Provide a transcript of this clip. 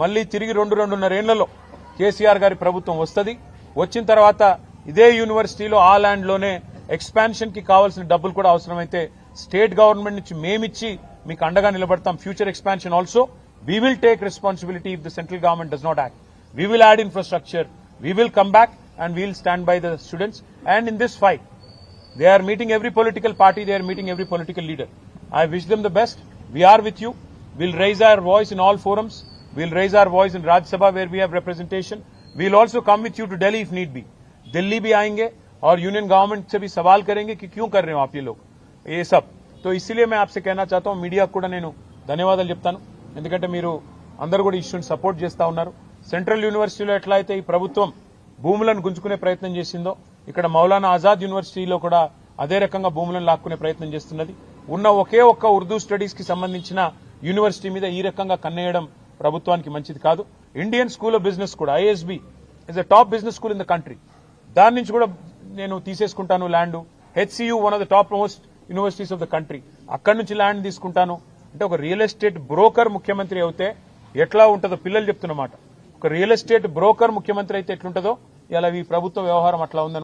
మళ్ళీ తిరిగి రెండు రెండున్నరేళ్ళలో కేసీఆర్ గారి ప్రభుత్వం వస్తుంది. వచ్చిన తర్వాత ఇదే యూనివర్సిటీలో ఆ ల్యాండ్లోనే ఎక్స్పాన్షన్కి కావాల్సిన డబ్బులు కూడా అవసరమైతే స్టేట్ గవర్నమెంట్ నుంచి మేమిచ్చి మీకు అండగా నిలబడతాం. Future expansion also. We will take responsibility if the central government does not act we will add infrastructure we will come back and we'll stand by the students and in this fight they are meeting every political party they are meeting every political leader I wish them the best we're with you will raise our voice in all forums. We'll raise our voice in Rajya Sabha where we have representation. We'll also come with you to Delhi if need be. Delhi भी आएंगे और union government से भी सवाल करेंगे कि क्यों कर रहे हो आप ये लोग ये सब तो इसीलिए मैं आपसे कहना चाहता हूँ మీడియాకు కూడా నేను ధన్యవాదాలు చెప్తాను ఎందుకంటే మీరు అందరూ కూడా ఇష్యూని సపోర్ట్ చేస్తా ఉన్నారు సెంట్రల్ యూనివర్సిటీలో ఎట్లా అయితే ఈ ప్రభుత్వం భూములను గుంజుకునే ప్రయత్నం చేసిందో ఇక్కడ మౌలానా ఆజాద్ యూనివర్సిటీలో కూడా అదే రకంగా భూములను లాక్కునే ప్రయత్నం చేస్తున్నది ఉన్న ఒకే ఒక్క ఉర్దూ స్టడీస్ కి సంబంధించిన యూనివర్సిటీ మీద ఈ రకంగా కన్నేయడం ప్రభుత్వానికి మంచిది కాదు. ఇండియన్ స్కూల్ ఆఫ్ బిజినెస్ కూడా ISB is a top business school in the country దాని నుంచి కూడా నేను తీసేసుకుంటాను land HCU one of the top most universities of the country అక్కడి నుంచి ల్యాండ్ తీసుకుంటాను. అంటే ఒక రియల్ ఎస్టేట్ బ్రోకర్ ముఖ్యమంత్రి అయితే ఎట్లా ఉంటుందో పిల్లలు చెప్తున్నమాట ఒక రియల్ ఎస్టేట్ బ్రోకర్ ముఖ్యమంత్రి అయితే ఎట్లుంటుందో ఇలా ఈ ప్రభుత్వ వ్యవహారం అట్లా ఉందని